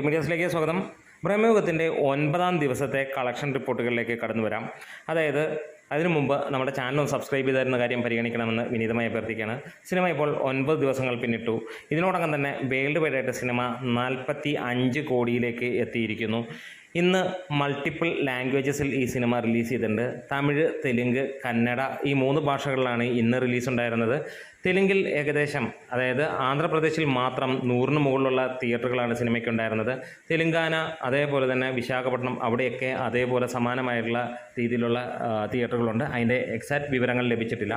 മീഡിയാസിലേക്ക് സ്വാഗതം. ബ്രഹ്മയുഗത്തിന്റെ ഒൻപതാം ദിവസത്തെ കളക്ഷൻ റിപ്പോർട്ടുകളിലേക്ക് കടന്നു വരാം. അതായത് അതിനു മുമ്പ് നമ്മുടെ ചാനൽ സബ്സ്ക്രൈബ് ചെയ്തായിരുന്ന കാര്യം പരിഗണിക്കണമെന്ന് വിനീതമായി അഭ്യർത്ഥിക്കുകയാണ്. സിനിമ ഇപ്പോൾ ഒൻപത് ദിവസങ്ങൾ പിന്നിട്ടു. ഇതിനോടകം തന്നെ വേൾഡ് വൈഡ് ആയിട്ട് സിനിമ നാൽപ്പത്തി അഞ്ച് കോടിയിലേക്ക് എത്തിയിരിക്കുന്നു. ഇന്ന് മൾട്ടിപ്പിൾ ലാംഗ്വേജസിൽ ഈ സിനിമ റിലീസ് ചെയ്തിട്ടുണ്ട്. തമിഴ് തെലുങ്ക് കന്നഡ ഈ മൂന്ന് ഭാഷകളിലാണ് ഇന്ന് റിലീസ് ഉണ്ടായിരുന്നത്. തെലുങ്കിൽ ഏകദേശം അതായത് ആന്ധ്രാപ്രദേശിൽ മാത്രം നൂറിന് മുകളിലുള്ള തിയേറ്ററുകളാണ് സിനിമയ്ക്ക് ഉണ്ടായിരുന്നത് തെലുങ്കാന അതേപോലെ തന്നെ വിശാഖപട്ടണം അവിടെയൊക്കെ അതേപോലെ സമാനമായിട്ടുള്ള രീതിയിലുള്ള തിയേറ്ററുകളുണ്ട്. അതിന്റെ എക്സാക്ട് വിവരങ്ങൾ ലഭിച്ചിട്ടില്ല.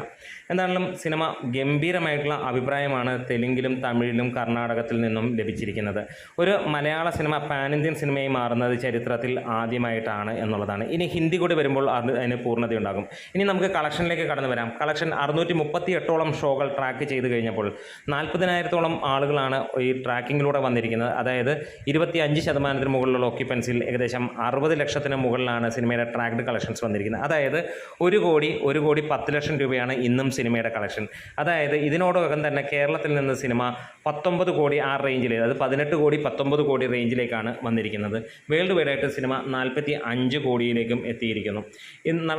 എന്താണെങ്കിലും സിനിമ ഗംഭീരമായിട്ടുള്ള അഭിപ്രായമാണ് തെലുങ്കിലും തമിഴിലും കർണാടകത്തിൽ നിന്നും ലഭിച്ചിരിക്കുന്നത്. ഒരു മലയാള സിനിമ പാൻ ഇന്ത്യൻ സിനിമയായി മാറുന്നത് ചരിത്രത്തിൽ ആദ്യമായിട്ടാണ് എന്നുള്ളതാണ്. ഇനി ഹിന്ദി കൂടി വരുമ്പോൾ അത് അതിന് പൂർണതയുണ്ടാകും. ഇനി നമുക്ക് കളക്ഷനിലേക്ക് കടന്നു വരാം. കളക്ഷൻ അറുന്നൂറ്റി മുപ്പത്തി എട്ടോളം ഷോകൾ ട്രാക്ക് ചെയ്ത് കഴിഞ്ഞപ്പോൾ നാൽപ്പതിനായിരത്തോളം ആളുകളാണ് ഈ ട്രാക്കിങ്ങിലൂടെ വന്നിരിക്കുന്നത്. അതായത് ഇരുപത്തി അഞ്ച് ശതമാനത്തിന് മുകളിലുള്ള ഓക്യുപ്പൻസിൽ ഏകദേശം അറുപത് ലക്ഷത്തിന് മുകളിലാണ് സിനിമയുടെ ട്രാക്ഡ് കളക്ഷൻസ് വന്നിരിക്കുന്നത്. അതായത് ഒരു കോടി ഒരു കോടി പത്ത് ലക്ഷം രൂപയാണ് ഇന്നും സിനിമയുടെ കളക്ഷൻ അതായത് ഇതിനോടകം തന്നെ കേരളത്തിൽ നിന്ന് സിനിമ പത്തൊമ്പത് കോടി ആ റേഞ്ചിൽ അത് പതിനെട്ട് കോടി പത്തൊമ്പത് കോടി റേഞ്ചിലേക്കാണ് വന്നിരിക്കുന്നത്. വേൾഡ് വൈഡായിട്ട് സിനിമ നാൽപ്പത്തി അഞ്ച് കോടിയിലേക്കും എത്തിയിരിക്കുന്നു.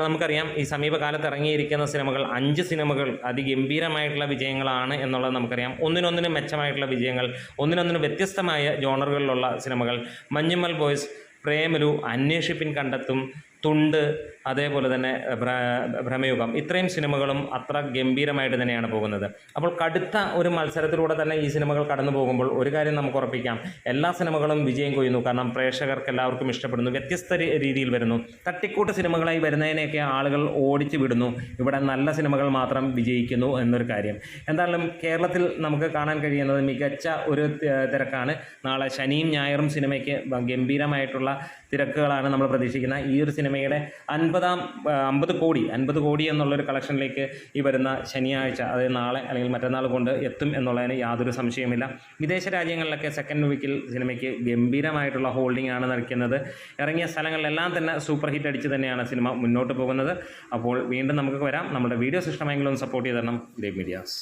നമുക്കറിയാം ഈ സമീപകാലത്ത് ഇറങ്ങിയിരിക്കുന്ന സിനിമകൾ അഞ്ച് സിനിമകൾ അതിഗംഭീരമായിട്ടുള്ള വിജയങ്ങളാണ് എന്നുള്ളത് നമുക്കറിയാം. ഒന്നിനൊന്നിന് മെച്ചമായിട്ടുള്ള വിജയങ്ങൾ ഒന്നിനൊന്നിന് വ്യത്യസ്തമായ ജോണറുകളിലുള്ള സിനിമകൾ. മഞ്ഞുമ്മൽ ബോയ്സ് പ്രേമലു അന്വേഷിപ്പിൻ കണ്ടെത്തും തുണ്ട് അതേപോലെ തന്നെ ഭ്ര- ഭ്രമയുഗം. ഇത്രയും സിനിമകളും അത്ര ഗംഭീരമായിട്ട് തന്നെയാണ് പോകുന്നത്. അപ്പോൾ കടുത്ത ഒരു മത്സരത്തിലൂടെ തന്നെ ഈ സിനിമകൾ കടന്നു പോകുമ്പോൾ ഒരു കാര്യം നമുക്ക് ഉറപ്പിക്കാം. എല്ലാ സിനിമകളും വിജയം കൊയ്യുന്നു. കാരണം പ്രേക്ഷകർക്ക് എല്ലാവർക്കും ഇഷ്ടപ്പെടുന്നു. വ്യത്യസ്ത രീതിയിൽ വരുന്നു. തട്ടിക്കൂട്ട് സിനിമകളായി വരുന്നതിനെയൊക്കെ ആളുകൾ ഓടിച്ചു വിടുന്നു. ഇവിടെ നല്ല സിനിമകൾ മാത്രം വിജയിക്കുന്നു എന്നൊരു കാര്യം. എന്തായാലും കേരളത്തിൽ നമുക്ക് കാണാൻ കഴിയുന്നത് മികച്ച ഒരു തിരക്കാണ്. നാളെ ശനിയും ഞായറും സിനിമയ്ക്ക് ഗംഭീരമായിട്ടുള്ള തിരക്കുകളാണ് നമ്മൾ പ്രതീക്ഷിക്കുന്നത് ഈ ഒരു സിനിമയുടെ അൻപതാം അമ്പത് കോടി അൻപത് കോടി എന്നുള്ളൊരു കളക്ഷനിലേക്ക് ഈ വരുന്ന ശനിയാഴ്ച അതായത് നാളെ അല്ലെങ്കിൽ മറ്റന്നാൾ കൊണ്ട് എത്തും എന്നുള്ളതിന് യാതൊരു സംശയവുമില്ല. വിദേശ രാജ്യങ്ങളിലൊക്കെ സെക്കൻഡ് വീക്കിൽ സിനിമയ്ക്ക് ഗംഭീരമായിട്ടുള്ള ഹോൾഡിംഗ് ആണ് നിൽക്കുന്നത് ഇറങ്ങിയ സ്ഥലങ്ങളിലെല്ലാം തന്നെ സൂപ്പർ ഹിറ്റ് അടിച്ച് തന്നെയാണ് സിനിമ മുന്നോട്ട് പോകുന്നത്. അപ്പോൾ വീണ്ടും നമുക്ക് വരാം. നമ്മുടെ വീഡിയോസ് ഇഷ്ടമെങ്കിലും സപ്പോർട്ട് ചെയ്ത് തരണം. ദേവ് മീഡിയാസ്.